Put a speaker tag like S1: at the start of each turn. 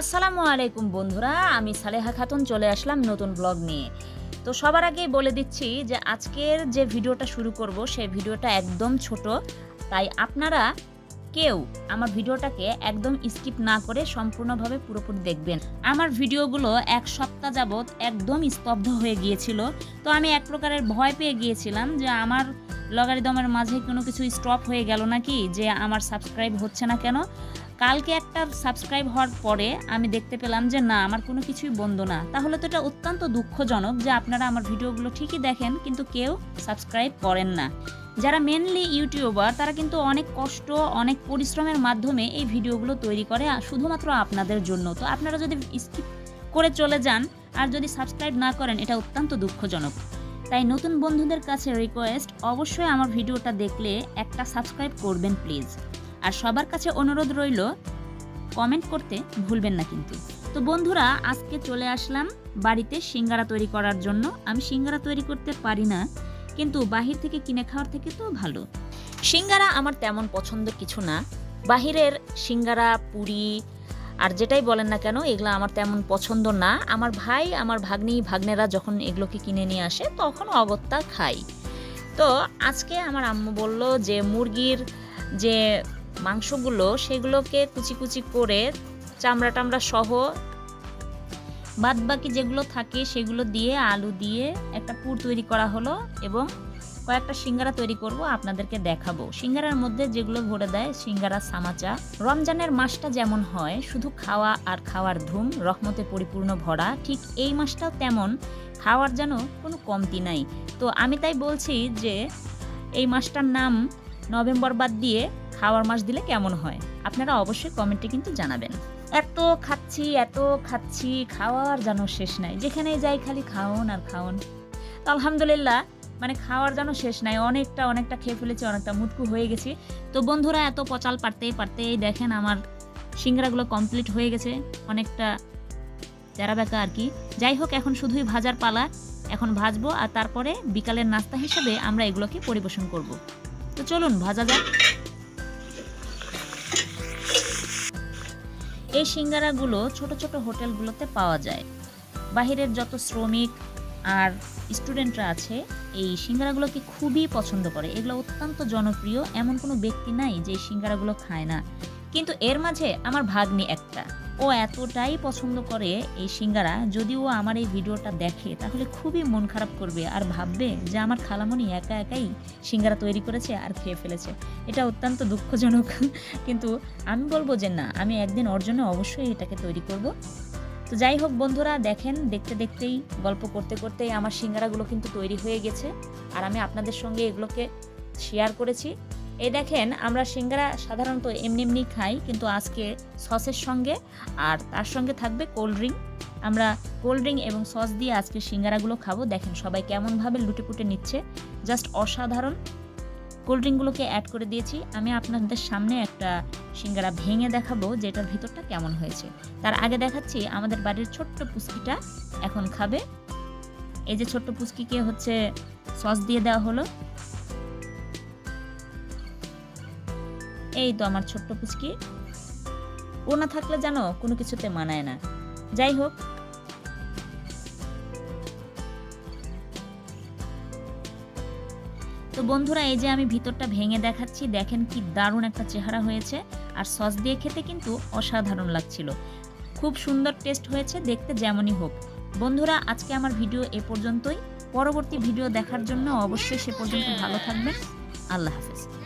S1: আসসালামু আলাইকুম বন্ধুরা, আমি সালেহা খাতুন চলে আসলাম নতুন ব্লগ নিয়ে। তো সবার আগেই বলে দিচ্ছি যে আজকের যে ভিডিওটা শুরু করব, সেই ভিডিওটা একদম ছোট। তাই আপনারা কেউ আমার ভিডিওটাকে একদম স্কিপ না করে সম্পূর্ণভাবে পুরোপুরি দেখবেন। আমার ভিডিওগুলো এক সপ্তাহ যাবৎ একদম স্তব্ধ হয়ে গিয়েছিল। তো আমি এক প্রকারের ভয় পেয়ে গিয়েছিলাম যে আমার লগারিদমের মাঝে কোনো কিছু স্টপ হয়ে গেল নাকি, যে আমার সাবস্ক্রাইব হচ্ছে না কেন? কালকে একটা সাবস্ক্রাইব হওয়ার পরে আমি দেখতে পেলাম যে, না, আমার কোনো কিছুই বন্ধ না। তাহলে তো এটা অত্যন্ত দুঃখজনক যে, আপনারা আমার ভিডিওগুলো ঠিকই দেখেন, কিন্তু কেউ সাবস্ক্রাইব করেন না। যারা মেনলি ইউটিউবার তারা কিন্তু অনেক কষ্ট, অনেক পরিশ্রমের মাধ্যমে এই ভিডিওগুলো তৈরি করে শুধুমাত্র আপনাদের জন্য। তো আপনারা যদি স্কিপ করে চলে যান আর যদি সাবস্ক্রাইব না করেন, এটা অত্যন্ত দুঃখজনক। তাই নতুন বন্ধুদের কাছে রিকোয়েস্ট অবশ্যই আমার ভিডিওটা দেখলে একটা সাবস্ক্রাইব করবেন প্লিজ আর সবার কাছে অনুরোধ রইল কমেন্ট করতে ভুলবেন না কিন্তু। তো বন্ধুরা, আজকে চলে আসলাম বাড়িতে সিঙ্গারা তৈরি করার জন্য। আমি সিঙ্গারা তৈরি করতে পারি না, কিন্তু বাহির থেকে কিনে খাওয়ার থেকে তো ভালো। সিঙ্গারা আমার তেমন পছন্দ কিছু না। বাহিরের সিঙ্গারা, পুরি আর যেটাই বলেন না কেন, এগুলো আমার তেমন পছন্দ না। আমার ভাই, আমার ভাগ্নি, ভাগ্নেরা যখন এগুলোকে কিনে নিয়ে আসে, তখন অগত্যা খাই। তো আজকে আমার আম্মু বলল যে, মুরগির যে মাংসগুলো সেগুলোকে কুচি কুচি করে চামড়া টামড়া সহ বাদ বাকি যেগুলো থাকে সেগুলো দিয়ে, আলু দিয়ে একটা পুর তৈরি করা হলো এবং কয়েকটা সিঙ্গারা তৈরি করব, আপনাদেরকে দেখাবো। সিঙ্গারার মধ্যে যেগুলো ভরে দেয়, সিঙ্গারা, সামাচা। রমজানের মাসটা যেমন হয়, শুধু খাওয়া আর খাওয়ার ধুম, রহমতে পরিপূর্ণ ভরা। ঠিক এই মাসটাও তেমন, খাওয়ার যেন কোনো কমতি নাই। তো আমি তাই বলছি যে, এই মাসটার নাম নভেম্বর বাদ দিয়ে খাওয়ার মাস দিলে কেমন হয়? আপনারা অবশ্যই কমেন্টে কিন্তু জানাবেন। এত খাচ্ছি এত খাচ্ছি, খাওয়ার যেন শেষ নাই। যেখানে যাই খালি খাওন আর খাওন। তো আলহামদুলিল্লাহ মানে খাওয়ার যেন শেষ নাই। অনেকটা অনেকটা খেয়ে ফেলেছি, অনেকটা মুটকু হয়ে গেছি। তো বন্ধুরা, এত পচাল পারতে পারতে এই দেখেন আমার সিঙ্গারাগুলো কমপ্লিট হয়ে গেছে। অনেকটা চেরা বেঁকা আর কি। যাই হোক, এখন শুধুই ভাজার পালা। এখন ভাজবো আর তারপরে বিকালের নাস্তা হিসেবে আমরা এগুলোকে পরিবেশন করব। তো চলুন, ভাজা যাক। এই সিঙ্গারাগুলো ছোট ছোট হোটেলগুলোতে পাওয়া যায়। বাহিরের যত শ্রমিক আর স্টুডেন্টরা আছে, এই সিঙ্গারাগুলোকে খুবই পছন্দ করে। এগুলো অত্যন্ত জনপ্রিয়। এমন কোনো ব্যক্তি নাই যে সিঙ্গারাগুলো খায় না। কিন্তু এর মাঝে আমার ভাগ্নি একটা। ও এতটাই পছন্দ করে এই সিঙ্গারা, যদি ও আমার এই ভিডিওটা দেখে, তাহলে খুবই মন খারাপ করবে আর ভাববে যে আমার খালামণি একা একাই সিঙ্গারা তৈরি করেছে আর খেয়ে ফেলেছে। এটা অত্যন্ত দুঃখজনক। কিন্তু আমি বলব যে না, আমি একদিন ওর জন্য অবশ্যই এটাকে তৈরি করব। তো যাই হোক বন্ধুরা, দেখেন, দেখতে দেখতেই, গল্প করতে করতেই আমার সিঙ্গারাগুলো কিন্তু তৈরি হয়ে গেছে। আর আমি আপনাদের সঙ্গে এগুলোকে শেয়ার করেছি। এই দেখেন, আমরা সিঙ্গারা সাধারণত এমনি এমনি খাই, কিন্তু আজকে সসের সঙ্গে আর তার সঙ্গে থাকবে কোল্ড ড্রিঙ্ক আমরা কোল্ড ড্রিঙ্ক এবং সস দিয়ে আজকে সিঙ্গারাগুলো খাব। দেখেন, সবাই কেমনভাবে লুটে পুটে নিচ্ছে। জাস্ট অসাধারণ। কোল্ড ড্রিঙ্কগুলোকে অ্যাড করে দিয়েছি। আমি আপনাদের সামনে একটা সিঙ্গারা ভেঙে দেখাবো যে এটার ভিতরটা কেমন হয়েছে। তার আগে দেখাচ্ছি, আমাদের বাড়ির ছোট্ট পুচকিটা এখন খাবে। এই যে ছোট্ট পুচকিকে হচ্ছে সস দিয়ে দেওয়া হলো। এই তো আমার ছোট্ট পুচকি। ও না থাকলে জানো কোনো কিছুতে মানায় না। যাই হোক। তো বন্ধুরা, এই যে আমি ভিতরটা ভেঙে দেখাচ্ছি, দেখেন কি দারুণ একটা চেহারা হয়েছে। আর সস দিয়ে খেতে কিন্তু অসাধারণ লাগছিল। খুব সুন্দর টেস্ট হয়েছে, দেখতে যেমনই হোক। বন্ধুরা, আজকে আমার ভিডিও এ পর্যন্তই। পরবর্তী ভিডিও দেখার জন্য অবশ্যই সে পর্যন্ত ভালো থাকবেন। আল্লাহ হাফেজ।